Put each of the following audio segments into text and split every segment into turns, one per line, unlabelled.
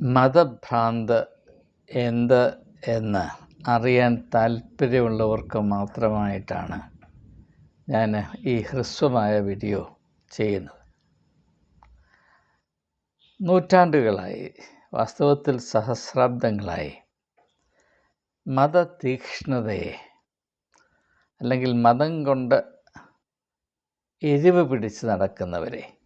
മതഭ്രാന്ത് എന്ത് എന്ന് അറിയാൻ താല്പര്യമുള്ളവർക്ക് മാത്രമായിട്ടാണ് ഞാൻ ഈ ഹ്രസ്വമായ വീഡിയോ ചെയ്യുന്നത്. നൂറ്റാണ്ടുകളായി വാസ്തവത്തിൽ സഹസ്രാബ്ദങ്ങളായി മതതീക്ഷ്ണതയെ അല്ലെങ്കിൽ മതം കൊണ്ട് എരിവ് പിടിച്ച് നടക്കുന്നവരെ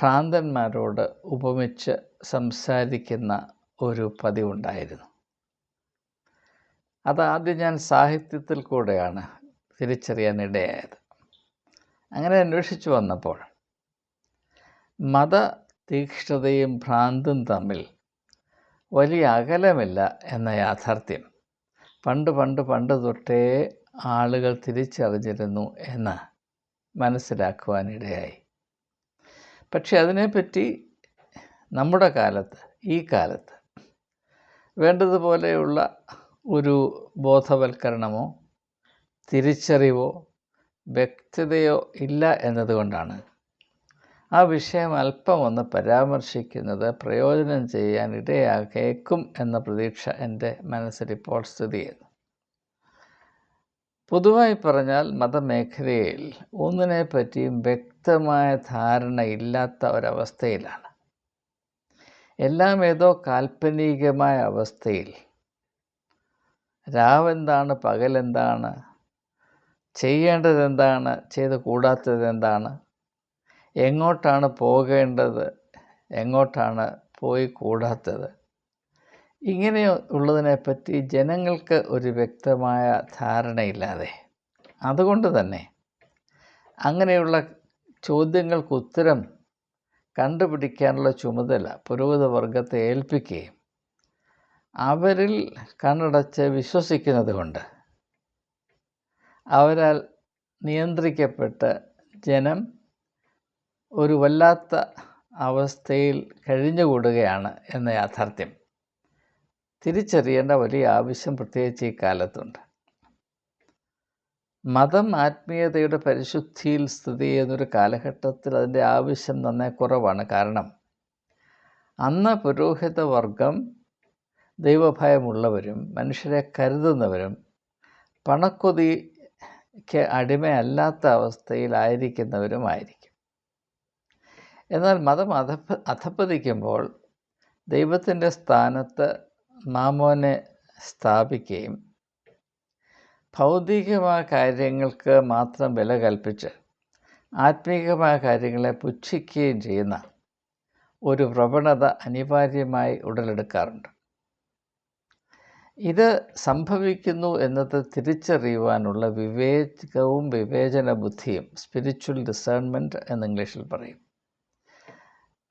ഭ്രാന്തന്മാരോട് ഉപമിച്ച് സംസാരിക്കുന്ന ഒരു പതിവുണ്ടായിരുന്നു. അതാദ്യം ഞാൻ സാഹിത്യത്തിൽ കൂടെയാണ് തിരിച്ചറിയാൻ ഇടയായത്. അങ്ങനെ അന്വേഷിച്ചു വന്നപ്പോൾ മത തീക്ഷ്ണതയും ഭ്രാന്തും തമ്മിൽ വലിയ അകലമില്ല എന്ന യാഥാർത്ഥ്യം. പണ്ട് പണ്ട് പണ്ട് തൊട്ടേ ആളുകൾ തിരിച്ചറിഞ്ഞിരുന്നു എന്ന് മനസ്സിലാക്കുവാനിടയായി. പക്ഷെ അതിനെപ്പറ്റി നമ്മുടെ കാലത്ത് ഈ കാലത്ത് വേണ്ടതുപോലെയുള്ള ഒരു ബോധവൽക്കരണമോ തിരിച്ചറിവോ വ്യക്തതയോ ഇല്ല എന്നതുകൊണ്ടാണ്. ആ വിഷയം അല്പം ഒന്ന് പരാമർശിക്കുന്നത് പ്രയോജനം ചെയ്യാൻ ഇടയാക്കേക്കും എന്ന പ്രതീക്ഷ എന്റെ മനസ്സിൽ ഇപ്പോൾ സ്ഥിതി ചെയ്യുന്നു. പൊതുവായി പറഞ്ഞാൽ മതമേഖലയിൽ ഒന്നിനെ പറ്റിയും വ്യക്തമായ ധാരണ ഇല്ലാത്ത ഒരവസ്ഥയിലാണ്. എല്ലാം ഏതോ കാൽപ്പനികമായ അവസ്ഥയിൽ. രാവെന്താണ് പകലെന്താണ് ചെയ്യേണ്ടത് എന്താണ് ചെയ്ത് കൂടാത്തത് എന്താണ് എങ്ങോട്ടാണ് പോകേണ്ടത് എങ്ങോട്ടാണ് പോയി കൂടാത്തത് ഇങ്ങനെ ഉള്ളതിനെപ്പറ്റി ജനങ്ങൾക്ക് ഒരു വ്യക്തമായ ധാരണയില്ലാതെ. അതുകൊണ്ട് തന്നെ അങ്ങനെയുള്ള ചോദ്യങ്ങൾക്ക് ഉത്തരം കണ്ടുപിടിക്കാനുള്ള ചുമതല പുരോഹിത വർഗത്തെ ഏൽപ്പിക്കുകയും അവരിൽ കണ്ണടച്ച് വിശ്വസിക്കുന്നത് കൊണ്ട് അവരാൽ നിയന്ത്രിക്കപ്പെട്ട് ജനം ഒരു വല്ലാത്ത അവസ്ഥയിൽ കഴിഞ്ഞുകൂടുകയാണ് എന്ന യാഥാർത്ഥ്യം. തിരിച്ചറിയേണ്ട വലിയ ആവശ്യം പ്രത്യേകിച്ച് ഈ കാലത്തുണ്ട്. മതം ആത്മീയതയുടെ പരിശുദ്ധിയിൽ സ്ഥിതി ചെയ്യുന്നൊരു കാലഘട്ടത്തിൽ അതിന്റെ ആവശ്യം നന്നേ കുറവാണ്. കാരണം അന്ന് പുരോഹിത വർഗം ദൈവഭയമുള്ളവരും മനുഷ്യരെ കരുതുന്നവരും പണക്കൊതിക്ക് അടിമയല്ലാത്ത അവസ്ഥയിലായിരിക്കുന്നവരുമായിരിക്കും എന്നാൽ മതം അധപ അധപ്പതിക്കുമ്പോൾ ദൈവത്തിന്റെ സ്ഥാനത്ത് മാമോനെ സ്ഥാപിക്കുകയും ഭൗതികമായ കാര്യങ്ങൾക്ക് മാത്രം വില കൽപ്പിച്ച് ആത്മീകമായ കാര്യങ്ങളെ പുച്ഛിക്കുകയും ചെയ്യുന്ന ഒരു പ്രവണത അനിവാര്യമായി ഉടലെടുക്കാറുണ്ട്. ഇത് സംഭവിക്കുന്നു എന്നത് തിരിച്ചറിയുവാനുള്ള വിവേകവും വിവേചന ബുദ്ധിയും സ്പിരിച്വൽ ഡിസേൺമെന്റ് എന്ന് ഇംഗ്ലീഷിൽ പറയും.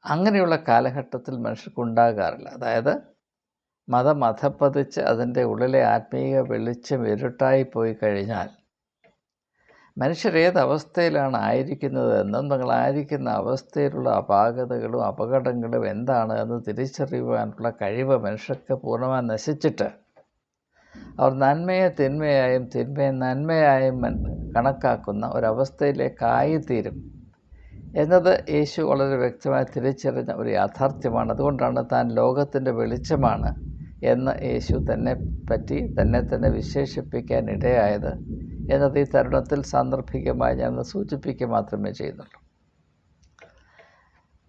അങ്ങനെയുള്ള കാലഘട്ടത്തിൽ മനുഷ്യർക്കുണ്ടാകാറില്ല അതായത് മതം അധപ്പതിച്ച് അതിന്റെ ഉള്ളിലെ ആത്മീയ വെളിച്ചം ഇരുട്ടായി പോയി കഴിഞ്ഞാൽ മനുഷ്യർ അവസ്ഥയിലാണ് ആയിരിക്കുന്നത് എന്നും നിങ്ങളായിരിക്കുന്ന അവസ്ഥയിലുള്ള അപാകതകളും അപകടങ്ങളും എന്താണ് എന്ന് തിരിച്ചറിയുവാനുള്ള കഴിവ് മനുഷ്യർക്ക് പൂർണമായി നശിച്ചിട്ട് അവർ നന്മയെ തിന്മയായും തിന്മയെ നന്മയായും കണക്കാക്കുന്ന ഒരവസ്ഥയിലേക്കായിത്തീരും എന്നത് യേശു വളരെ വ്യക്തമായി തിരിച്ചറിഞ്ഞ ഒരു യാഥാർത്ഥ്യമാണ്. അതുകൊണ്ടാണ് താൻ ലോകത്തിന്റെ വെളിച്ചമാണ് എന്ന് യേശു തന്നെ പറ്റി തന്നെ തന്നെ വിശേഷിപ്പിക്കാൻ ഇടയായത് എന്നത് ഈ തരുണത്തിൽ സാന്ദർഭികമായി ഞാൻ സൂചിപ്പിക്കുക മാത്രമേ ചെയ്യുന്നുള്ളൂ.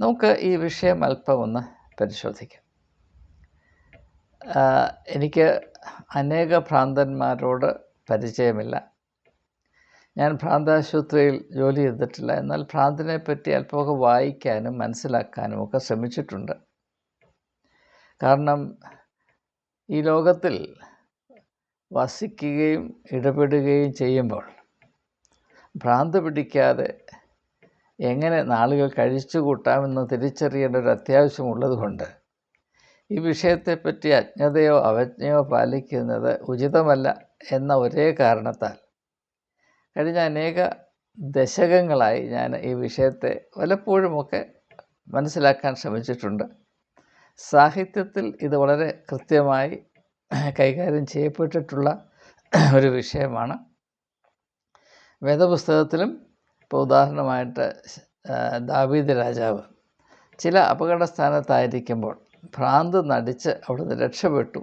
നമുക്ക് ഈ വിഷയം അല്പം ഒന്ന് പരിശോധിക്കാം. എനിക്ക് അനേക ഭ്രാന്തന്മാരോട് പരിചയമില്ല. ഞാൻ ഭ്രാന്താശുപത്രിയിൽ ജോലി ചെയ്തിട്ടില്ല. എന്നാൽ ഭ്രാന്തിനെ പറ്റി അല്പമൊക്കെ വായിക്കാനും മനസ്സിലാക്കാനും ഒക്കെ ശ്രമിച്ചിട്ടുണ്ട്. കാരണം ഈ ലോകത്തിൽ വസിക്കുകയും ഇടപെടുകയും ചെയ്യുമ്പോൾ ഭ്രാന്ത് പിടിക്കാതെ എങ്ങനെ നാളുകൾ കഴിച്ചു കൂട്ടാമെന്ന് തിരിച്ചറിയേണ്ട ഒരു അത്യാവശ്യമുള്ളത് കൊണ്ട് ഈ വിഷയത്തെപ്പറ്റി അജ്ഞതയോ അവജ്ഞയോ പാലിക്കുന്നത് ഉചിതമല്ല എന്ന ഒരേ കാരണത്താൽ കഴിഞ്ഞ അനേക ദശകങ്ങളായി ഞാൻ ഈ വിഷയത്തെ വല്ലപ്പോഴുമൊക്കെ മനസ്സിലാക്കാൻ ശ്രമിച്ചിട്ടുണ്ട്. സാഹിത്യത്തിൽ ഇത് വളരെ കൃത്യമായി കൈകാര്യം ചെയ്യപ്പെട്ടിട്ടുള്ള ഒരു വിഷയമാണ്. വേദപുസ്തകത്തിലും ഇപ്പോൾ ഉദാഹരണമായിട്ട് ദാവീദ് രാജാവ് ചില അപകട സ്ഥാനത്തായിരിക്കുമ്പോൾ ഭ്രാന്ത് നടിച്ച് അവിടുന്ന് രക്ഷപ്പെട്ടു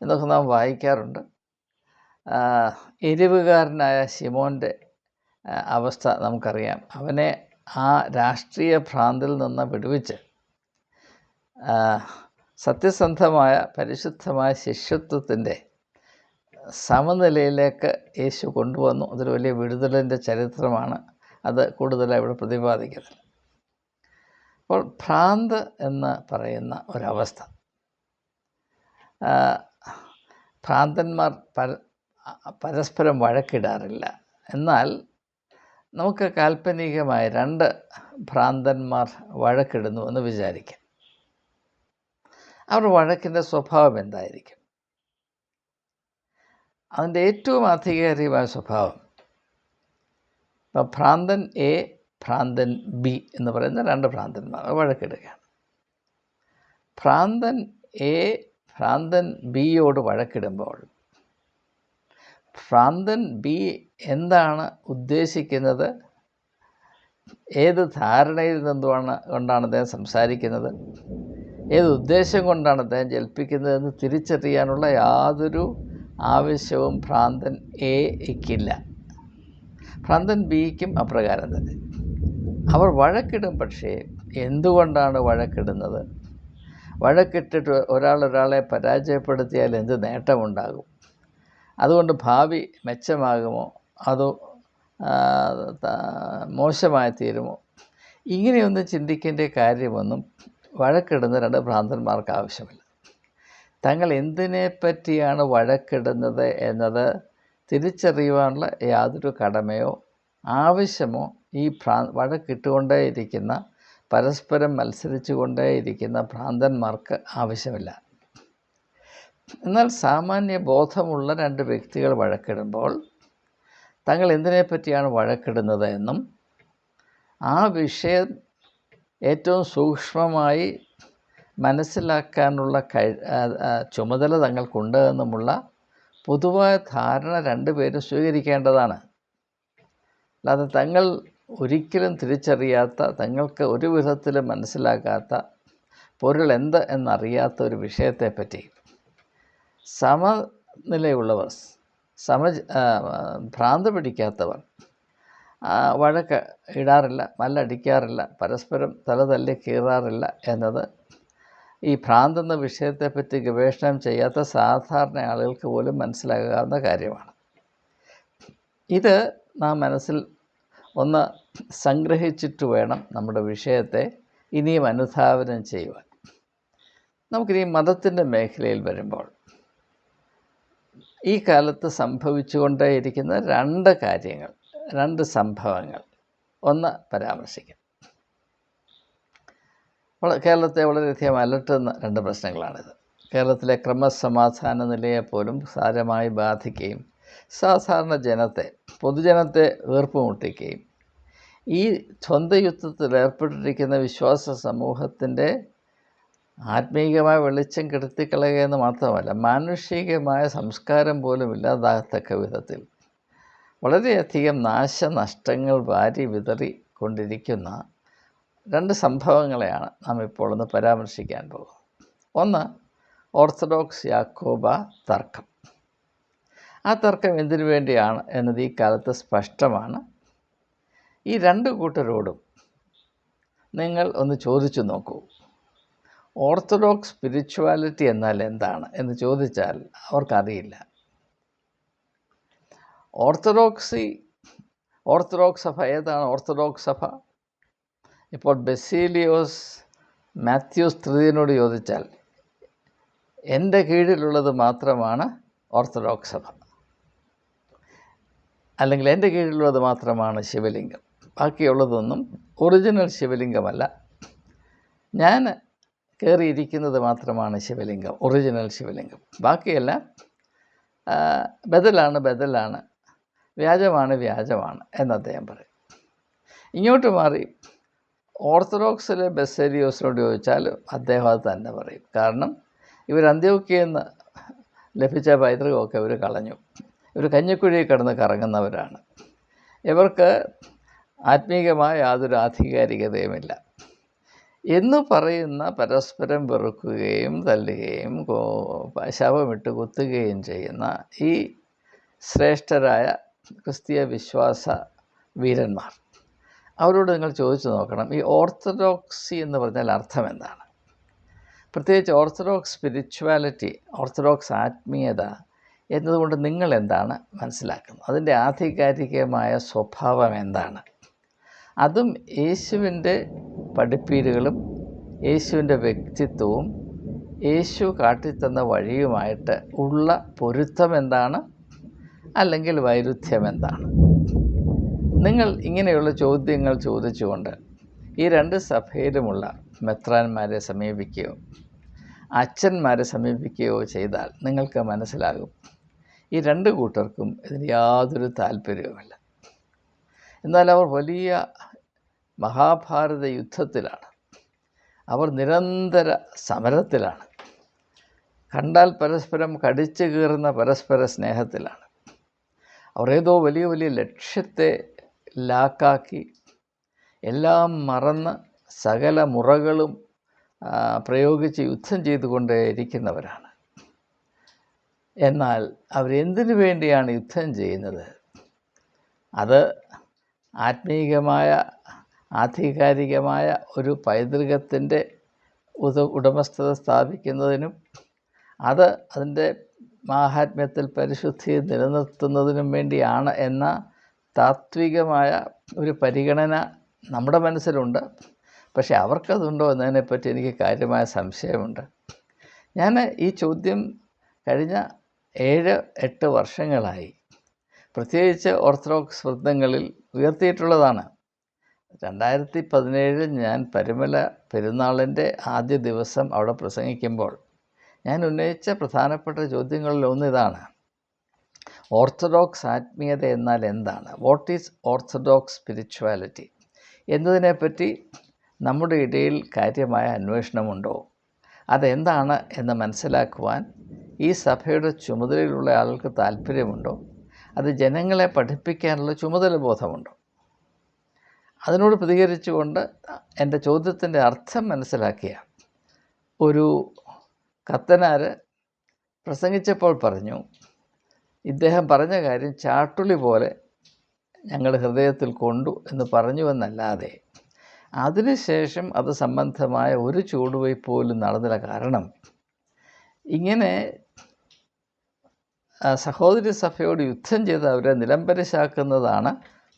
എന്നൊക്കെ നാം വായിക്കാറുണ്ട്. എരിവുകാരനായ ശിമോന്റെ അവസ്ഥ നമുക്കറിയാം. അവനെ ആ രാഷ്ട്രീയ ഭ്രാന്തിൽ നിന്ന് വിടുവിച്ച് സത്യസന്ധമായ പരിശുദ്ധമായ ശിഷ്യത്വത്തിന്റെ സമനിലയിലേക്ക് യേശു കൊണ്ടുവന്നു. അതൊരു വലിയ വിടുതലിന്റെ ചരിത്രമാണ്. അത് കൂടുതലായി ഇവിടെ പ്രതിപാദിക്കുന്നത് അപ്പോൾ ഭ്രാന്ത് എന്ന് പറയുന്ന ഒരവസ്ഥ. ഭ്രാന്തന്മാർ പര പരസ്പരം വഴക്കിടാറില്ല. എന്നാൽ നമുക്ക് കാൽപ്പനികമായ രണ്ട് ഭ്രാന്തന്മാർ വഴക്കിടുന്നു എന്ന് വിചാരിക്കാം. അവർ വഴക്കിന്റെ സ്വഭാവം എന്തായിരിക്കും? അതിന്റെ ഏറ്റവും ആധികാരികമായ സ്വഭാവം. ഇപ്പം ഭ്രാന്തൻ എ ഭ്രാന്തൻ ബി എന്ന് പറയുന്ന രണ്ട് ഭ്രാന്തന്മാർ വഴക്കിടുകയാണ്. ഭ്രാന്തൻ എ ഭ്രാന്തൻ ബിയോട് വഴക്കിടുമ്പോൾ ഭ്രാന്തൻ ബി എന്താണ് ഉദ്ദേശിക്കുന്നത്? ഏത് ധാരണയിൽ നിന്നുമാണ് കൊണ്ടാണ് അദ്ദേഹം സംസാരിക്കുന്നത്? ഏത് ഉദ്ദേശം കൊണ്ടാണ് അദ്ദേഹം ജൽപ്പിക്കുന്നതെന്ന് തിരിച്ചറിയാനുള്ള യാതൊരു ആവശ്യവും ഭ്രാന്തൻ എയ്ക്കില്ല ഭ്രാന്തൻ ബിക്കും അപ്രകാരം തന്നെ. അവർ വഴക്കിടും പക്ഷേ എന്തുകൊണ്ടാണ് വഴക്കിടുന്നത്? വഴക്കിട്ടിട്ട് ഒരാൾ ഒരാളെ പരാജയപ്പെടുത്തിയാൽ എന്ത് നേട്ടമുണ്ടാകും? അതുകൊണ്ട് ഭാവി മെച്ചമാകുമോ? അതോ മോശമായി തീരുമോ ഇങ്ങനെയൊന്നും ചിന്തിക്കേണ്ട കാര്യമൊന്നും വഴക്കിടുന്ന രണ്ട് ഭ്രാന്തന്മാർക്ക് ആവശ്യമില്ല. തങ്ങൾ എന്തിനെ പറ്റിയാണ് വഴക്കിടുന്നത് എന്നത് തിരിച്ചറിയുവാനുള്ള യാതൊരു കടമയോ ആവശ്യമോ ഈ ഭ്രാ വഴക്കിട്ടുകൊണ്ടേയിരിക്കുന്ന പരസ്പരം മത്സരിച്ചു കൊണ്ടേയിരിക്കുന്ന ഭ്രാന്തന്മാർക്ക് ആവശ്യമില്ല. എന്നാൽ സാമാന്യ ബോധമുള്ള രണ്ട് വ്യക്തികൾ വഴക്കിടുമ്പോൾ തങ്ങൾ എന്തിനെപ്പറ്റിയാണ് വഴക്കിടുന്നത് എന്നും ആ വിഷയം ഏറ്റവും സൂക്ഷ്മമായി മനസ്സിലാക്കാനുള്ള ചുമതല തങ്ങൾക്കുണ്ട് എന്നുമുള്ള പൊതുവായ ധാരണ രണ്ടുപേരും സ്വീകരിക്കേണ്ടതാണ്. അല്ലാതെ തങ്ങൾ ഒരിക്കലും തിരിച്ചറിയാത്ത തങ്ങൾക്ക് ഒരു വിധത്തിലും മനസ്സിലാക്കാത്ത പൊരുൾ എന്ത് എന്നറിയാത്ത ഒരു വിഷയത്തെപ്പറ്റി. സമനിലയുള്ളവർ സമ ഭ്രാന്ത് പിടിക്കാത്തവർ വഴക്ക് ഇടാറില്ല മല്ലടിക്കാറില്ല പരസ്പരം തല തല്ലി കീറാറില്ല എന്നത് ഈ ഭ്രാന്തെന്ന വിഷയത്തെപ്പറ്റി ഗവേഷണം ചെയ്യാത്ത സാധാരണ ആളുകൾക്ക് പോലും മനസ്സിലാകാവുന്ന കാര്യമാണ്. ഇത് നാം മനസ്സിൽ ഒന്ന് സംഗ്രഹിച്ചിട്ട് വേണം നമ്മുടെ വിഷയത്തെ ഇനിയും അനുധാവനം ചെയ്യുവാൻ. നമുക്കിനി മതത്തിന്റെ മേഖലയിൽ വരുമ്പോൾ ഈ കാലത്ത് സംഭവിച്ചുകൊണ്ടേയിരിക്കുന്ന രണ്ട് കാര്യങ്ങൾ രണ്ട് സംഭവങ്ങൾ. ഒന്ന് പരാമർശിക്കാം. കേരളത്തെ വളരെയധികം അലട്ടുന്ന രണ്ട് പ്രശ്നങ്ങളാണിത്. കേരളത്തിലെ ക്രമസമാധാന നിലയെ പോലും സാരമായി ബാധിക്കുകയും സാധാരണ ജനത്തെ പൊതുജനത്തെ വീർപ്പുമുട്ടിക്കുകയും ഈ ദ്വന്ദ്വയുദ്ധത്തിൽ ഏർപ്പെട്ടിരിക്കുന്ന വിശ്വാസ സമൂഹത്തിന്റെ ആത്മീയമായ വെളിച്ചം കെടുത്തിക്കളയുക എന്ന് മാത്രമല്ല മാനുഷികമായ സംസ്കാരം പോലും ഇല്ലാതാകത്തക്ക വിധത്തിൽ വളരെയധികം നാശനഷ്ടങ്ങൾ വാരി വിതറി കൊണ്ടിരിക്കുന്ന രണ്ട് സംഭവങ്ങളെയാണ് നാം ഇപ്പോൾ ഒന്ന് പരാമർശിക്കാൻ പോകുന്നത്. ഒന്ന് ഓർത്തഡോക്സ് യാക്കോബ തർക്കം. ആ തർക്കം എന്തിനു വേണ്ടിയാണ് എന്നത് ഈ കാലത്ത് സ്പഷ്ടമാണ്. ഈ രണ്ട് കൂട്ടരോടും നിങ്ങൾ ഒന്ന് ചോദിച്ചു നോക്കൂ. ഓർത്തഡോക്സ് സ്പിരിച്വാലിറ്റി എന്നാൽ എന്താണ് എന്ന് ചോദിച്ചാൽ അവർക്കറിയില്ല. ഓർത്തഡോക്സി ഓർത്തഡോക്സ് സഭ ഏതാണ് ഓർത്തഡോക്സ് സഭ? ഇപ്പോൾ ബെസീലിയോസ് മാത്യൂസ് തൃതീയനോട് ചോദിച്ചാൽ എന്റെ കീഴിലുള്ളത് മാത്രമാണ് ഓർത്തഡോക്സ് സഭ. അല്ലെങ്കിൽ എന്റെ കീഴിലുള്ളത് മാത്രമാണ് ശിവലിംഗം. ബാക്കിയുള്ളതൊന്നും ഒറിജിനൽ ശിവലിംഗമല്ല. ഞാൻ കയറിയിരിക്കുന്നത് മാത്രമാണ് ശിവലിംഗം ഒറിജിനൽ ശിവലിംഗം. ബാക്കിയെല്ലാം ബദലാണ് ബദലാണ്. വ്യാജമാണ് വ്യാജമാണ് എന്ന് അദ്ദേഹം പറയും. ഇങ്ങോട്ട് മാറി. ഓർത്തഡോക്സിലെ ബസേരിയോസിനോട് ചോദിച്ചാൽ അദ്ദേഹം അത് തന്നെ പറയും. കാരണം ഇവർ അന്ത്യോക്കിയെന്ന് ലഭിച്ച പൈതൃകമൊക്കെ ഇവർ കളഞ്ഞു. ഇവർ കഞ്ഞിക്കുഴിയിൽ കിടന്ന് കറങ്ങുന്നവരാണ്. ഇവർക്ക് ആത്മീകമായ യാതൊരു ആധികാരികതയുമില്ല. എന്ന് പറയുന്ന പരസ്പരം വെറുക്കുകയും തല്ലുകയും ശവമിട്ട് കുത്തുകയും ചെയ്യുന്ന ഈ ശ്രേഷ്ഠരായ ക്രിസ്തീയ വിശ്വാസ വീരന്മാർ. അവരോട് നിങ്ങൾ ചോദിച്ചു നോക്കണം ഈ ഓർത്തഡോക്സി എന്ന് പറഞ്ഞാൽ അർത്ഥം എന്താണ് പ്രത്യേകിച്ച് ഓർത്തഡോക്സ് സ്പിരിച്വാലിറ്റി ഓർത്തഡോക്സ് ആത്മീയത എന്നതുകൊണ്ട് നിങ്ങൾ എന്താണ് മനസ്സിലാക്കുന്നത്? അതിന്റെ ആധികാരികമായ സ്വഭാവം എന്താണ്? അതും യേശുവിന്റെ പഠിപ്പീരുകളും യേശുവിന്റെ വ്യക്തിത്വവും യേശു കാട്ടിത്തന്ന വഴിയുമായിട്ട് ഉള്ള പൊരുത്തം എന്താണ്? അല്ലെങ്കിൽ വൈരുദ്ധ്യം എന്താണ്? നിങ്ങൾ ഇങ്ങനെയുള്ള ചോദ്യങ്ങൾ ചോദിച്ചുകൊണ്ട് ഈ രണ്ട് സഭയിലുമുള്ള മെത്രാന്മാരെ സമീപിക്കുകയോ അച്ഛന്മാരെ സമീപിക്കുകയോ ചെയ്താൽ നിങ്ങൾക്ക് മനസ്സിലാകും ഈ രണ്ട് കൂട്ടർക്കും ഇതിന് യാതൊരു താല്പര്യവുമില്ല. എന്നാൽ അവർ വലിയ മഹാഭാരത യുദ്ധത്തിലാണ്. അവർ നിരന്തര സമരത്തിലാണ്. കണ്ടാൽ പരസ്പരം കടിച്ചു കീറുന്ന പരസ്പര സ്നേഹത്തിലാണ്. അവർ ഏതോ വലിയ വലിയ ലക്ഷ്യത്തെ ലാക്കാക്കി എല്ലാം മറന്ന് സകല മുറകളും പ്രയോഗിച്ച് യുദ്ധം ചെയ്തുകൊണ്ടേ ഇരിക്കുന്നവരാണ്. എന്നാൽ അവരെന്തിനു വേണ്ടിയാണ് യുദ്ധം ചെയ്യുന്നത്? അത് ആത്മീകമായ ആധികാരികമായ ഒരു പൈതൃകത്തിന്റെ ഉടമസ്ഥത സ്ഥാപിക്കുന്നതിനും അത് അതിന്റെ മാഹാത്മ്യത്തിൽ പരിശുദ്ധി നിലനിർത്തുന്നതിനും വേണ്ടിയാണ് എന്ന താത്വികമായ ഒരു പരിഗണന നമ്മുടെ മനസ്സിലുണ്ട്. പക്ഷേ അവർക്കതുണ്ടോ എന്നതിനെപ്പറ്റി എനിക്ക് കാര്യമായ സംശയമുണ്ട്. ഞാൻ ഈ ചോദ്യം കഴിഞ്ഞ ഏഴ് എട്ട് വർഷങ്ങളായി. പ്രത്യേകിച്ച് ഓർത്തഡോക്സ് വൃത്തങ്ങളിൽ ഉയർത്തിയിട്ടുള്ളതാണ്. രണ്ടായിരത്തി പതിനേഴിൽ ഞാൻ പരുമല പെരുന്നാളിന്റെ ആദ്യ ദിവസം അവിടെ പ്രസംഗിക്കുമ്പോൾ ഞാൻ ഉന്നയിച്ച പ്രധാനപ്പെട്ട ചോദ്യങ്ങളിൽ ഒന്ന് ഇതാണ്. ഓർത്തഡോക്സ് ആത്മീയത എന്നാൽ എന്താണ്? വാട്ട് ഈസ് ഓർത്തഡോക്സ് സ്പിരിച്വാലിറ്റി എന്നതിനെപ്പറ്റി നമ്മുടെ ഇടയിൽ കാര്യമായ അന്വേഷണമുണ്ടോ? അതെന്താണ് എന്ന് മനസ്സിലാക്കുവാൻ ഈ സഭയുടെ ചുമതലയിലുള്ള ആൾക്ക് താല്പര്യമുണ്ടോ അത് ജനങ്ങളെ പഠിപ്പിക്കാനുള്ള ചുമതല ബോധമുണ്ടോ? അതിനോട് പ്രതികരിച്ചുകൊണ്ട് എന്റെ ചോദ്യത്തിന്റെ അർത്ഥം മനസ്സിലാക്കിയ ഒരു കത്തനാര് പ്രസംഗിച്ചപ്പോൾ പറഞ്ഞു ഇദ്ദേഹം പറഞ്ഞ കാര്യം ചാട്ടുളി പോലെ ഞങ്ങൾ ഹൃദയത്തിൽ കൊണ്ടു എന്ന് പറഞ്ഞുവെന്നല്ലാതെ അതിനുശേഷം അത് സംബന്ധമായ ഒരു ചൂടുവയ്പ് പോലും നടന്നില്ല. കാരണം ഇങ്ങനെ സഹോദരി സഭയോട് യുദ്ധം ചെയ്ത് അവരെ നിലംപരിശാക്കുന്നതാണ്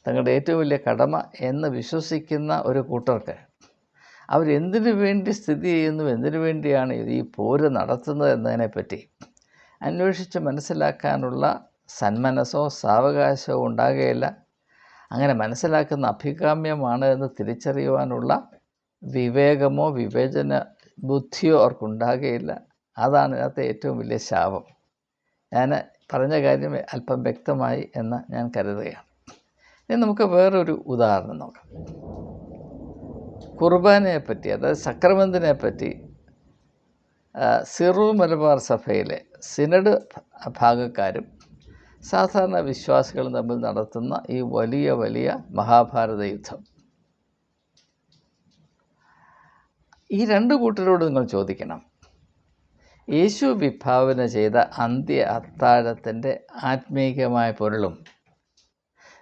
തങ്ങളുടെ ഏറ്റവും വലിയ കടമ എന്ന് വിശ്വസിക്കുന്ന ഒരു കൂട്ടർക്ക് അവരെന്തിനു വേണ്ടി സ്ഥിതി ചെയ്യുന്നു? എന്തിനു വേണ്ടിയാണ് ഈ പോര് നടത്തുന്നത് എന്നതിനെപ്പറ്റി അന്വേഷിച്ച് മനസ്സിലാക്കാനുള്ള സന്മനസ്സോ സാവകാശമോ ഉണ്ടാകുകയില്ല അങ്ങനെ മനസ്സിലാക്കുന്ന അഭികാമ്യമാണ് എന്ന് തിരിച്ചറിയുവാനുള്ള വിവേകമോ വിവേചന ബുദ്ധിയോ അവർക്കുണ്ടാകുകയില്ല അതാണ് ഇതിനകത്തെ ഏറ്റവും വലിയ ശാപം. ഞാൻ പറഞ്ഞ കാര്യം അല്പം വ്യക്തമായി എന്ന് ഞാൻ കരുതുകയാണ്. ഇനി നമുക്ക് വേറൊരു ഉദാഹരണം നോക്കാം. കുർബാനയെ പറ്റി അതായത് സക്രമന്തിനെ പറ്റി സിറു മലബാർ സഭയിലെ സിനഡ് ഭാഗക്കാരും സാധാരണ വിശ്വാസികളും തമ്മിൽ നടത്തുന്ന ഈ വലിയ വലിയ മഹാഭാരത യുദ്ധം. ഈ രണ്ട് കൂട്ടരോട് നിങ്ങൾ ചോദിക്കണം. യേശു വിഭാവന ചെയ്ത അന്ത്യ അത്താഴത്തിന്റെ ആത്മീകമായ പൊരുളും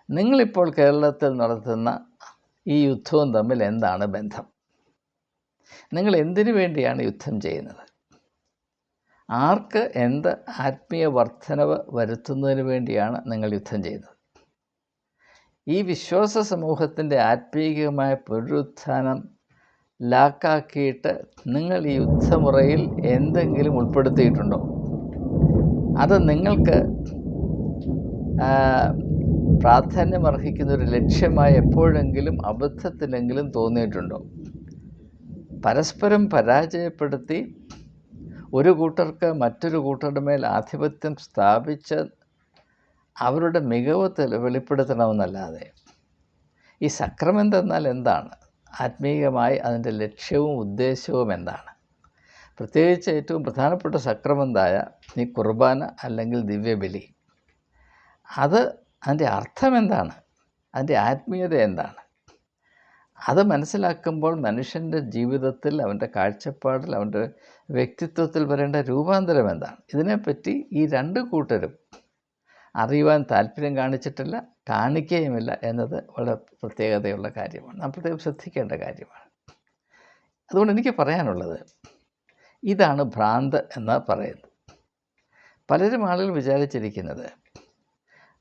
നിങ്ങളിപ്പോൾ കേരളത്തിൽ നടത്തുന്ന ഈ യുദ്ധവും തമ്മിൽ എന്താണ് ബന്ധം? നിങ്ങൾ എന്തിനു വേണ്ടിയാണ് യുദ്ധം ചെയ്യുന്നത്? ആർക്ക് എന്ത് ആത്മീയ വർധനവ് വരുത്തുന്നതിന് വേണ്ടിയാണ് നിങ്ങൾ യുദ്ധം ചെയ്യുന്നത്? ഈ വിശ്വാസ സമൂഹത്തിന്റെ ആത്മീയമായ പുനരുത്ഥാനം ലാക്കാക്കിയിട്ട് നിങ്ങൾ ഈ യുദ്ധമുറയിൽ എന്തെങ്കിലും ഉൾപ്പെടുത്തിയിട്ടുണ്ടോ? അത് നിങ്ങൾക്ക് പ്രാധാന്യമർഹിക്കുന്ന ഒരു ലക്ഷ്യമായി എപ്പോഴെങ്കിലും അബദ്ധത്തിലെങ്കിലും തോന്നിയിട്ടുണ്ടോ? പരസ്പരം പരാജയപ്പെടുത്തി ഒരു കൂട്ടർക്ക് മറ്റൊരു കൂട്ടരുടെ മേൽ ആധിപത്യം സ്ഥാപിച്ച് അവരുടെ മികവ് വെളിപ്പെടുത്തണമെന്നല്ലാതെ ഈ സക്രമം എന്നാൽ എന്താണ്? ആത്മീയമായി അതിന്റെ ലക്ഷ്യവും ഉദ്ദേശവും എന്താണ്? പ്രത്യേകിച്ച് ഏറ്റവും പ്രധാനപ്പെട്ട സക്രമന്തായ ഈ കുർബാന അല്ലെങ്കിൽ ദിവ്യബലി. അത് അതിന്റെ അർത്ഥം എന്താണ് അതിന്റെ ആത്മീയത എന്താണ്? അത് മനസ്സിലാക്കുമ്പോൾ മനുഷ്യന്റെ ജീവിതത്തിൽ അവന്റെ കാഴ്ചപ്പാടിൽ അവന്റെ വ്യക്തിത്വത്തിൽ വരേണ്ട രൂപാന്തരം എന്താണ്? ഇതിനെപ്പറ്റി ഈ രണ്ട് കൂട്ടരും അറിയുവാൻ താല്പര്യം കാണിച്ചിട്ടില്ല കാണിക്കുകയുമില്ല എന്നത് വളരെ പ്രത്യേകതയുള്ള കാര്യമാണ്. നാം പ്രത്യേകം ശ്രദ്ധിക്കേണ്ട കാര്യമാണ്. അതുകൊണ്ട് എനിക്ക് പറയാനുള്ളത് ഇതാണ് ഭ്രാന്ത് എന്ന് പറയുന്നത്. പലരും ആളുകൾ വിചാരിച്ചിരിക്കുന്നത്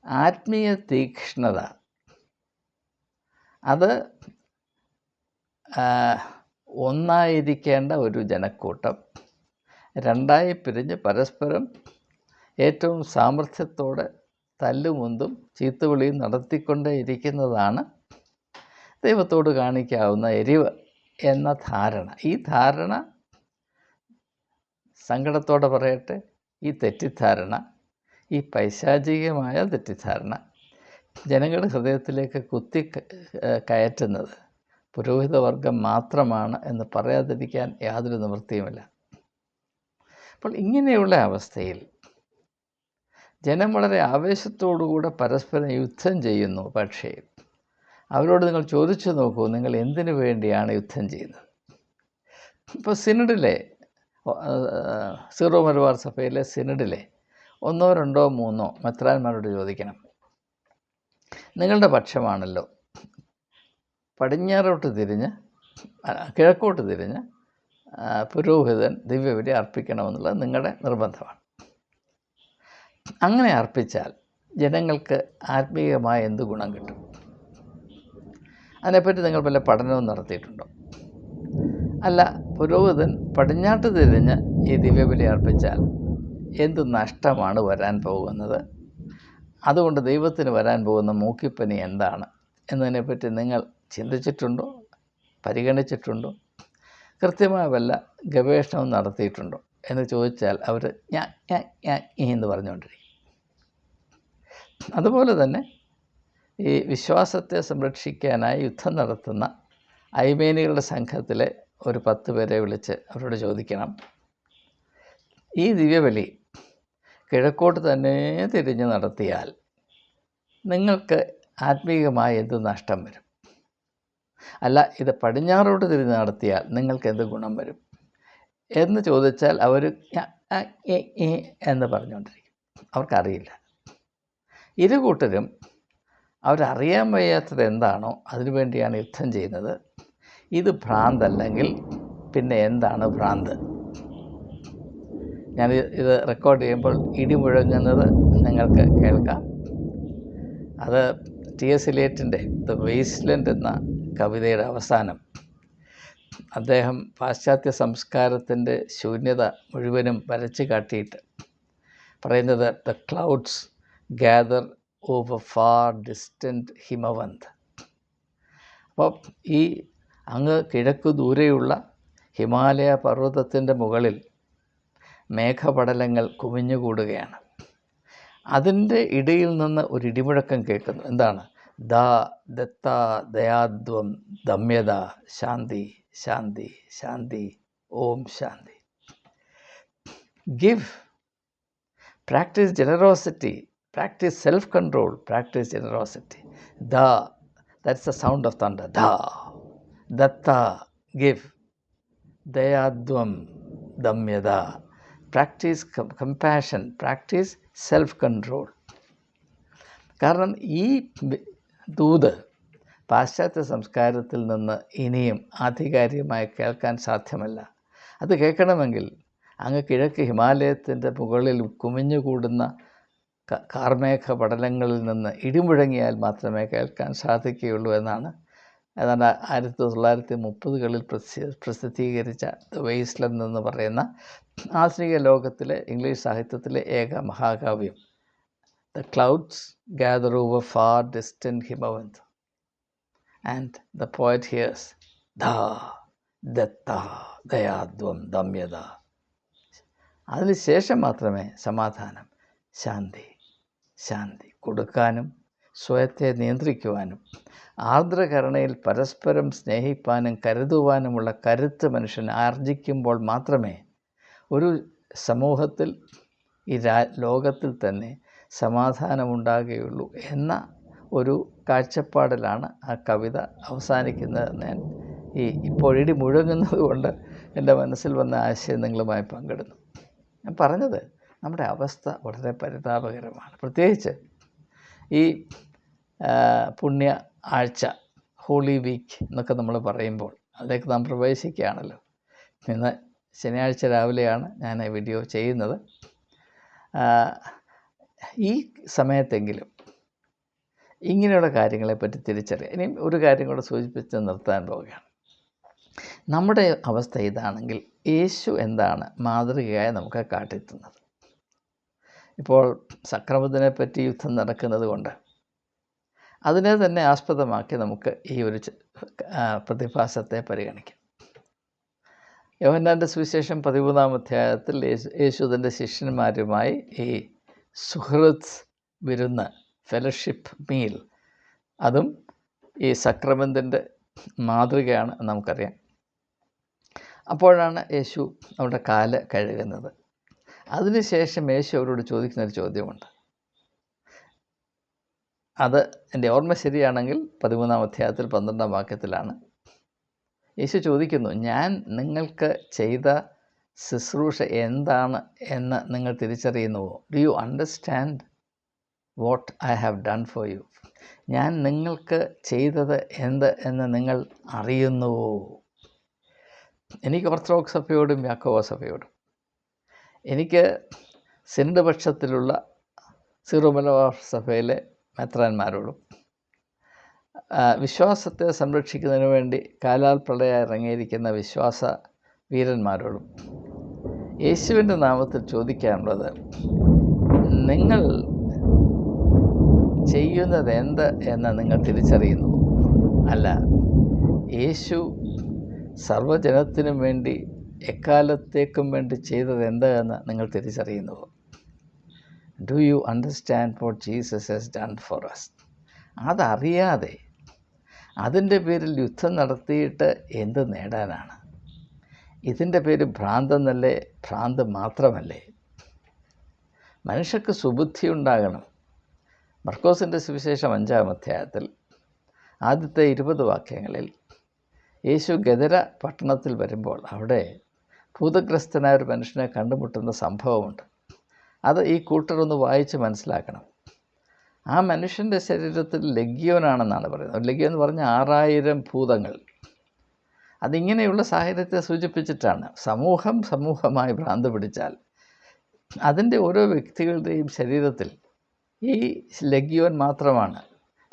ആത്മീയ തീക്ഷ്ണത. അത് ഒന്നായിരിക്കേണ്ട ഒരു ജനക്കൂട്ടം. രണ്ടായി പിരിഞ്ഞ് പരസ്പരം ഏറ്റവും സാമർഥ്യത്തോടെ തല്ലുമുന്തും ചീത്തുവിളിയും നടത്തിക്കൊണ്ടേ ഇരിക്കുന്നതാണ് ദൈവത്തോട് കാണിക്കാവുന്ന എരിവ് എന്ന ധാരണ. ഈ ധാരണ സങ്കടത്തോടെ പറയട്ടെ ഈ തെറ്റിദ്ധാരണ ഈ പൈശാചികമായ തെറ്റിദ്ധാരണ. ജനങ്ങളുടെ ഹൃദയത്തിലേക്ക് കുത്തി കയറ്റുന്നത് പുരോഹിതവർഗം മാത്രമാണ് എന്ന് പറയാതിരിക്കാൻ യാതൊരു നിവൃത്തിയുമില്ല. അപ്പോൾ ഇങ്ങനെയുള്ള അവസ്ഥയിൽ ജനം വളരെ ആവേശത്തോടുകൂടെ പരസ്പരം യുദ്ധം ചെയ്യുന്നു. പക്ഷേ അവരോട് നിങ്ങൾ ചോദിച്ചു നോക്കൂ നിങ്ങൾ എന്തിനു വേണ്ടിയാണ് യുദ്ധം ചെയ്യുന്നത്? ഇപ്പോൾ സിനഡിലെ സീറോ മലബാർ സഭയിലെ സിനഡിലെ ഒന്നോ രണ്ടോ മൂന്നോ മെത്രാന്മാരോട് ചോദിക്കണം. നിങ്ങളുടെ പക്ഷമാണല്ലോ. പടിഞ്ഞാറോട്ട് തിരിഞ്ഞ് കിഴക്കോട്ട് തിരിഞ്ഞ് പുരോഹിതൻ ദിവ്യബലി അർപ്പിക്കണമെന്നുള്ളത് നിങ്ങളുടെ നിർബന്ധമാണ്. അങ്ങനെ അർപ്പിച്ചാൽ ജനങ്ങൾക്ക് ആത്മീയമായ എന്ത് ഗുണം കിട്ടും? അതിനെപ്പറ്റി നിങ്ങൾ വല്ല പഠനവും നടത്തിയിട്ടുണ്ടോ? അല്ല പുരോഹിതൻ പടിഞ്ഞാട്ട് തിരിഞ്ഞ് ഈ ദിവ്യബലി അർപ്പിച്ചാൽ എന്ത് നഷ്ടമാണ് വരാൻ പോകുന്നത്? അതുകൊണ്ട് ദൈവത്തിന് വരാൻ പോകുന്ന മൂക്കിപ്പനി എന്താണ്? എന്നതിനെപ്പറ്റി നിങ്ങൾ ചിന്തിച്ചിട്ടുണ്ടോ? പരിഗണിച്ചിട്ടുണ്ടോ? കൃത്യമായ വല്ല ഗവേഷണവും നടത്തിയിട്ടുണ്ടോ? എന്ന് ചോദിച്ചാൽ അവർ ഞാൻ ഞാൻ ഞാൻ എന്ന് പറഞ്ഞുകൊണ്ടിരിക്കും. അതുപോലെ തന്നെ ഈ വിശ്വാസത്തെ സംരക്ഷിക്കാനായി യുദ്ധം നടത്തുന്ന ഐമേനികളുടെ സംഘത്തിലെ ഒരു പത്ത് പേരെ വിളിച്ച് അവരോട് ചോദിക്കണം. ഈ ദിവ്യബലി കിഴക്കോട്ട് തന്നെ തിരിഞ്ഞ് നടത്തിയാൽ നിങ്ങൾക്ക് ആത്മീയമായി എന്ത് നഷ്ടം വരും? അല്ല ഇത് പടിഞ്ഞാറോട്ട് തിരിഞ്ഞ് നടത്തിയാൽ നിങ്ങൾക്ക് എന്ത് ഗുണം വരും? എന്ന് ചോദിച്ചാൽ അവർ എന്ന് പറഞ്ഞുകൊണ്ടിരിക്കും. അവർക്കറിയില്ല. ഇരു കൂട്ടരും അവരറിയാൻ വയ്യാത്തത് എന്താണോ അതിനുവേണ്ടിയാണ് യുദ്ധം ചെയ്യുന്നത്. ഇത് ഭ്രാന്തല്ലെങ്കിൽ പിന്നെ എന്താണ് ഭ്രാന്ത്? ഞാൻ ഇത് റെക്കോർഡ് ചെയ്യുമ്പോൾ ഇടി മുഴങ്ങുന്നത് നിങ്ങൾക്ക് കേൾക്കാം. അത് ടി എസ് ഇലിയറ്റിന്റെ ദ വേസ്റ്റ്ലൻഡ് എന്ന കവിതയുടെ അവസാനം. അദ്ദേഹം പാശ്ചാത്യ സംസ്കാരത്തിന്റെ ശൂന്യത മുഴുവനും വരച്ച് കാട്ടിയിട്ട് പറയുന്നത് the clouds gather over far distant Himavant അപ്പോൾ ഈ അങ്ങ് കിഴക്ക് ദൂരെയുള്ള ഹിമാലയ പർവതത്തിന്റെ മുകളിൽ മേഘപടലങ്ങൾ കുമിഞ്ഞുകൂടുകയാണ്. അതിന്റെ ഇടയിൽ നിന്ന് ഒരു ഇടിമുഴക്കം കേൾക്കുന്നു. എന്താണ്? ദ ദത്ത ദയാദ്വം ദമ്യത ശാന്തി ശാന്തി ശാന്തി ഓം ശാന്തി. Give practice generosity practice self control practice generosity the that's the sound of thunder the ദത്ത ഗിവ് ദയാദ്വം ദമ്യത practice compassion practice self control കാരണം ഈ ദൂത് പാശ്ചാത്യ സംസ്കാരത്തിൽ നിന്ന് ഇനിയും ആധികാരികമായി കേൾക്കാൻ സാധ്യമല്ല. അത് കേൾക്കണമെങ്കിൽ അങ്ങ് കിഴക്ക് ഹിമാലയത്തിന്റെ മുകളിൽ കുമിഞ്ഞുകൂടുന്ന കാർമേഘ പടലങ്ങളിൽ നിന്ന് ഇടിമുഴങ്ങിയാൽ മാത്രമേ കേൾക്കാൻ സാധിക്കുകയുള്ളൂ എന്നാണ് ഏതാണ്ട് ആയിരത്തി തൊള്ളായിരത്തി മുപ്പതുകളിൽ പ്രസിദ്ധീകരിച്ച ദ വെയ്സ്ലൻഡ് എന്ന് പറയുന്ന ആധുനിക ലോകത്തിലെ ഇംഗ്ലീഷ് സാഹിത്യത്തിലെ ഏക മഹാകാവ്യം. The clouds gather over far distant Himavant. And the poet hears ധാ Datta ദയാദ്വം ദമ്യത. അതിനുശേഷം മാത്രമേ സമാധാനം ശാന്തി ശാന്തി കൊടുക്കാനും സ്വയത്തെ നിയന്ത്രിക്കുവാനും ആർദ്രകരണയിൽ പരസ്പരം സ്നേഹിപ്പാനും കരുതുവാനുമുള്ള കരുത്ത് മനുഷ്യൻ ആർജിക്കുമ്പോൾ മാത്രമേ ഒരു സമൂഹത്തിൽ ഈ രാ ലോകത്തിൽ തന്നെ സമാധാനമുണ്ടാകുകയുള്ളൂ എന്ന ഒരു കാഴ്ചപ്പാടിലാണ് ആ കവിത അവസാനിക്കുന്നത് ഞാൻ ഈ ഇപ്പോഴിടി മുഴങ്ങുന്നത് കൊണ്ട് എന്റെ മനസ്സിൽ വന്ന ആശയം നിങ്ങളുമായി പങ്കിടുന്നു. ഞാൻ പറഞ്ഞത് നമ്മുടെ അവസ്ഥ വളരെ പരിതാപകരമാണ്. പ്രത്യേകിച്ച് ഈ പുണ്യ ആഴ്ച ഹോളി വീക്ക് എന്നൊക്കെ നമ്മൾ പറയുമ്പോൾ അതിലേക്ക് നാം പ്രവേശിക്കുകയാണല്ലോ. ഇന്ന് ശനിയാഴ്ച രാവിലെയാണ് ഞാൻ ഈ വീഡിയോ ചെയ്യുന്നത്. ഈ സമയത്തെങ്കിലും ഇങ്ങനെയുള്ള കാര്യങ്ങളെപ്പറ്റി തിരിച്ചറിയാം. ഇനിയും ഒരു കാര്യം കൂടെ സൂചിപ്പിച്ച് നിർത്താൻ പോവുകയാണ്. നമ്മുടെ അവസ്ഥ ഇതാണെങ്കിൽ യേശു എന്താണ് മാതൃകയായി നമുക്ക് കാട്ടിത്തുന്നത്? ഇപ്പോൾ സക്രമത്തിനെ പറ്റി യുദ്ധം നടക്കുന്നത് കൊണ്ട് അതിനെ തന്നെ ആസ്പദമാക്കി നമുക്ക് ഈ ഒരു പ്രതിഭാസത്തെ പരിഗണിക്കാം. യോഹന്നാന്റെ സുവിശേഷം പതിമൂന്നാം അധ്യായത്തിൽ യേശു തന്റെ ശിഷ്യന്മാരുമായി ഈ സുഹൃത്ത് വിരുന്ന് ഫെലോഷിപ്പ് മീൽ അതും ഈ സക്രമത്തിന്റെ മാതൃകയാണ് നമുക്കറിയാം. അപ്പോഴാണ് യേശു അവിടെ കാൽ കഴുകുന്നത്. അതിനുശേഷം യേശു അവരോട് ചോദിക്കുന്ന ഒരു ചോദ്യമുണ്ട്. അത് എന്റെ ഓർമ്മ ശരിയാണെങ്കിൽ പതിമൂന്നാം അധ്യായത്തിൽ പന്ത്രണ്ടാം വാക്യത്തിലാണ്. യേശു ചോദിക്കുന്നു ഞാൻ നിങ്ങൾക്ക് ചെയ്ത ശുശ്രൂഷ എന്താണ് എന്ന് നിങ്ങൾ തിരിച്ചറിയുന്നുവോ? Do you understand what I have done for you ഞാൻ നിങ്ങൾക്ക് ചെയ്തത് എന്ത് എന്ന് നിങ്ങൾ അറിയുന്നുവോ? എനിക്ക് ഓർത്തഡോക്സ് സഭയോടും യാക്കോവ സഭയോടും എനിക്ക് സിനഡ് പക്ഷത്തിലുള്ള സിറോ മലബാർ സഭയിലെ മെത്രാന്മാരോടും. വിശ്വാസത്തെ സംരക്ഷിക്കുന്നതിന് വേണ്ടി കാലാൽ പ്രളയ ഇറങ്ങിയിരിക്കുന്ന വിശ്വാസ വീരന്മാരോടും യേശുവിന്റെ നാമത്തിൽ ചോദിക്കാനുള്ളത് നിങ്ങൾ ചെയ്യുന്നത് എന്ത് എന്ന് നിങ്ങൾ തിരിച്ചറിയുന്നു? അല്ല യേശു സർവജനത്തിനും വേണ്ടി എക്കാലത്തേക്കും വേണ്ടി ചെയ്തത് എന്ത് എന്ന് നിങ്ങൾ തിരിച്ചറിയുന്നുവോ do you understand what Jesus has done for us അതറിയാതെ അതിന്റെ പേരിൽ യുദ്ധം നടത്തിയിട്ട് എന്ത് നേടാനാണ്? ഇതിന്റെ പേര് ഭ്രാന്തെന്നല്ലേ? ഭ്രാന്ത് മാത്രമല്ലേ? മനുഷ്യർക്ക് സുബുദ്ധി ഉണ്ടാകണം മർക്കോസിന്റെ സുവിശേഷം അഞ്ചാം അധ്യായത്തിൽ ആദ്യത്തെ ഇരുപത് വാക്യങ്ങളിൽ യേശു ഗദര പട്ടണത്തിൽ വരുമ്പോൾ അവിടെ ഭൂതഗ്രസ്തനായ ഒരു മനുഷ്യനെ കണ്ടുമുട്ടുന്ന സംഭവമുണ്ട്. അത് ഈ കൂട്ടരൊന്ന് വായിച്ച് മനസ്സിലാക്കണം. ആ മനുഷ്യന്റെ ശരീരത്തിൽ ലഗ്യോനാണെന്നാണ് പറയുന്നത്. ലഗ്യോ എന്ന് പറഞ്ഞാൽ ആറായിരം ഭൂതങ്ങൾ. അതിങ്ങനെയുള്ള സാഹചര്യത്തെ സൂചിപ്പിച്ചിട്ടാണ് സമൂഹം സമൂഹമായി ഭ്രാന്ത് പിടിച്ചാൽ അതിന്റെ ഓരോ വ്യക്തികളുടെയും ശരീരത്തിൽ ഈ ലഗ്യോൻ മാത്രമാണ്.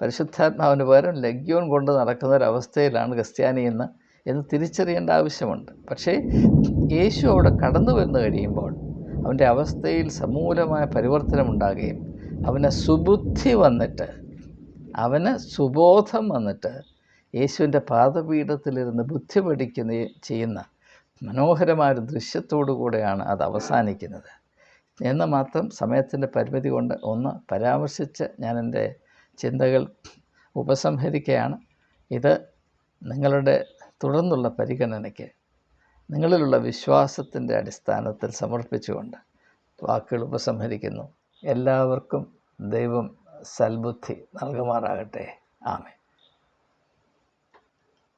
പരിശുദ്ധാത്മാവിന് പകരം ലഗ്യോൻ കൊണ്ട് നടക്കുന്ന ഒരവസ്ഥയിലാണ് ക്രിസ്ത്യാനി എന്ന് എന്ന് തിരിച്ചറിയേണ്ട ആവശ്യമുണ്ട്. പക്ഷേ യേശു അവിടെ കടന്നു വന്നു കഴിയുമ്പോൾ അവന്റെ അവസ്ഥയിൽ സമൂലമായ പരിവർത്തനം ഉണ്ടാകുകയും അവന് സുബുദ്ധി വന്നിട്ട് അവന് സുബോധം വന്നിട്ട് യേശുവിന്റെ പാദപീഠത്തിലിരുന്ന് ബുദ്ധി പഠിക്കുന്ന ചെയ്യുന്ന മനോഹരമായൊരു ദൃശ്യത്തോടു കൂടെയാണ് അത് അവസാനിക്കുന്നത്. എന്ന് മാത്രം സമയത്തിന്റെ പരിമിതി കൊണ്ട് ഒന്ന് പരാമർശിച്ച് ഞാൻ എന്റെ ചിന്തകൾ ഉപസംഹരിക്കുകയാണ്. ഇത് നിങ്ങളുടെ തുടർന്നുള്ള പരിഗണനയ്ക്ക് നിങ്ങളിലുള്ള വിശ്വാസത്തിന്റെ അടിസ്ഥാനത്തിൽ സമർപ്പിച്ചുകൊണ്ട് വാക്കുകൾ ഉപസംഹരിക്കുന്നു. എല്ലാവർക്കും ദൈവം സൽബുദ്ധി നൽകുമാറാകട്ടെ. ആമേ